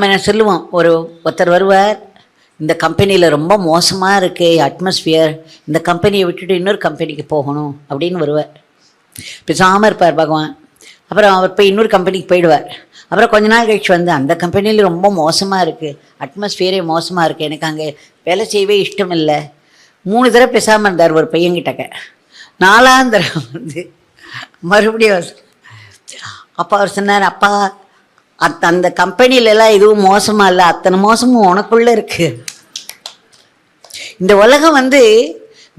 நான் சொல்லுவோம்? ஒரு ஒருத்தர் வருவார் இந்த கம்பெனியில் ரொம்ப மோசமாக இருக்குது அட்மாஸ்பியர் இந்த கம்பெனியை விட்டுட்டு இன்னொரு கம்பெனிக்கு போகணும் அப்படின்னு வருவார். பேசாமல் இருப்பார் பகவான். அப்புறம் அவர் போய் இன்னொரு கம்பெனிக்கு போயிடுவார். அப்புறம் கொஞ்ச நாள் கழிச்சு வந்து அந்த கம்பெனியில் ரொம்ப மோசமாக இருக்குது அட்மாஸ்பியரே மோசமாக இருக்குது எனக்கு அங்கே வேலை செய்யவே இஷ்டம் இல்லை மூணு தடவை பேசாமல் இருந்தார் ஒரு பையன்கிட்டக்க நாலாம் தடவை வந்து மறுபடியும் அப்பா அவர் சொன்னார் அப்பா அத் அந்த கம்பெனிலலாம் எதுவும் மோசமாக இல்லை. அத்தனை மோசமும் உனக்குள்ளே இருக்குது இந்த உலகம் வந்து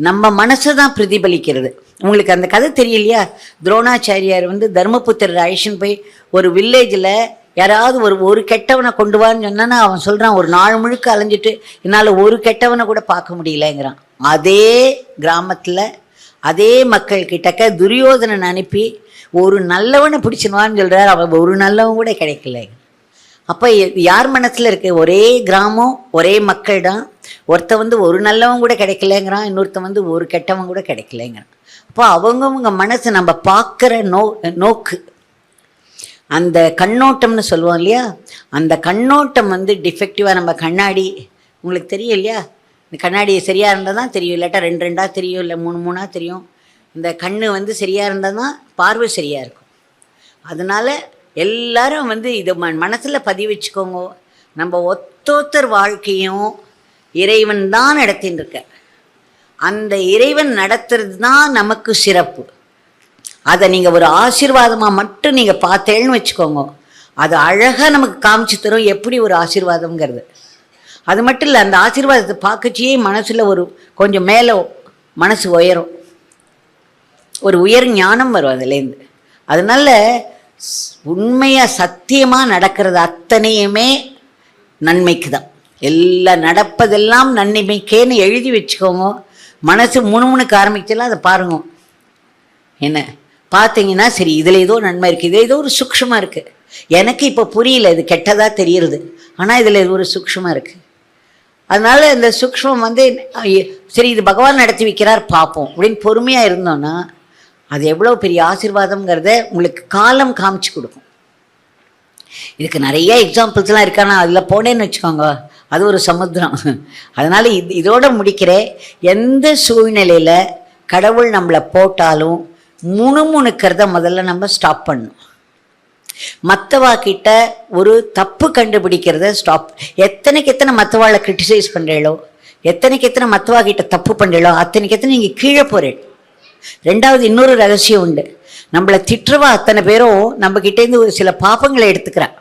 நம்ம மனசை தான் பிரதிபலிக்கிறது. உங்களுக்கு அந்த கதை தெரியலையா? துரோணாச்சாரியார் வந்து தர்மபுத்திரர் ராயிஷன் போய் ஒரு வில்லேஜில் யாராவது ஒரு ஒரு கெட்டவனை கொண்டு வான்னு சொன்னா அவன் சொல்கிறான் ஒரு நாள் முழுக்க அலைஞ்சிட்டு என்னால் ஒரு கெட்டவனை கூட பார்க்க முடியலங்கிறான். அதே கிராமத்தில் அதே மக்கள்கிட்டக்க துரியோதனன் அனுப்பி ஒரு நல்லவனை பிடிச்சினுவான்னு சொல்கிறார் அவன் ஒரு நல்லவன் கூட கிடைக்கல. அப்போ யார் மனசில் இருக்கு? ஒரே கிராமம் ஒரே மக்கள் தான் ஒருத்தன் வந்து ஒரு நல்லவன் கூட கிடைக்கலங்கிறான் இன்னொருத்தன் வந்து ஒரு கெட்டவன் கூட கிடைக்கலங்கிறான். அப்போ அவங்கவுங்க மனசு நம்ம பார்க்குற நோ நோக்கு. அந்த கண்ணோட்டம்னு சொல்லுவோம் இல்லையா? அந்த கண்ணோட்டம் வந்து டிஃபெக்டிவாக நம்ம கண்ணாடி உங்களுக்கு தெரியும் இல்லையா? இந்த கண்ணாடி சரியாக இருந்தால் தான் தெரியும். இல்லாட்டா ரெண்டு ரெண்டாக தெரியும் இல்லை மூணு மூணாக தெரியும். இந்த கண் வந்து சரியாக இருந்தால் தான் பார்வை சரியாக இருக்கும். அதனால் எல்லாரும் வந்து இதை ம மனசில் பதிவு வச்சுக்கோங்க. நம்ம ஒத்தொத்தர் வாழ்க்கையும் இறைவன் தான் நடத்தின்னு இருக்க அந்த இறைவன் நடத்துறது தான் நமக்கு சிறப்பு. அதை நீங்கள் ஒரு ஆசீர்வாதமாக மட்டும் நீங்கள் பார்த்தேன்னு வச்சுக்கோங்க. அது அழகாக நமக்கு காமிச்சு தரும் எப்படி ஒரு ஆசீர்வாதம்ங்கிறது. அது மட்டும் இல்லை அந்த ஆசீர்வாதத்தை பார்க்கச்சியே மனசில் ஒரு கொஞ்சம் மேலே மனசு உயரும். ஒரு உயர் ஞானம் வரும் அதுலேருந்து. அதனால உண்மையாக சத்தியமாக நடக்கிறது அத்தனையுமே நன்மைக்கு தான் எல்லாம் நடப்பதெல்லாம் நன்மைக்கேன்னு எழுதி வச்சுக்கோங்க. மனசு முணுமுணுக்க ஆரம்பிச்சலாம் அதை பாருங்க. என்ன? பார்த்தீங்கன்னா சரி இதில் ஏதோ நன்மை இருக்குது இதில் ஏதோ ஒரு சூக்ஷமாக இருக்குது எனக்கு இப்போ புரியல இது கெட்டதாக தெரியுது ஆனால் இதில் இது ஒரு சூக்ஷமாக இருக்குது அதனால இந்த சூக்ஷ்மம் வந்து சரி இது பகவான் நடத்தி வைக்கிறார் பார்ப்போம். அப்படின்னு பொறுமையாக இருந்தோன்னா அது எவ்வளோ பெரிய ஆசிர்வாதம்ங்கிறத உங்களுக்கு காலம் காமிச்சு கொடுக்கும். இதுக்கு நிறைய எக்ஸாம்பிள்ஸ்லாம் இருக்கானா அதில் போனேன்னு வச்சுக்கோங்க. அது ஒரு சமுத்திரம். அதனால் இது இதோட முடிக்கிறேன். எந்த சூழ்நிலையில் கடவுள் நம்மளை போட்டாலும் முணுமுணுக்கிறத முதல்ல நம்ம ஸ்டாப் பண்ணணும். மற்றவா கிட்ட ஒரு தப்பு கண்டுபிடிக்கிறத ஸ்டாப் எத்தனைக்கு எத்தனை மற்றவாளை கிரிட்டிசைஸ் பண்ணுறீங்களோ எத்தனைக்கு எத்தனை மற்றவா கிட்ட தப்பு பண்ணுறீங்களோ அத்தனைக்கு எத்தனை நீங்கள் கீழே போகிறேன் ரெண்டாவது இன்னொரு ரகசியம் உண்டு. நம்மளை திட்டுறவா அத்தனை பேரும் நம்ம கிட்டேருந்து ஒரு சில பாப்பங்களை எடுத்துக்கிறான்.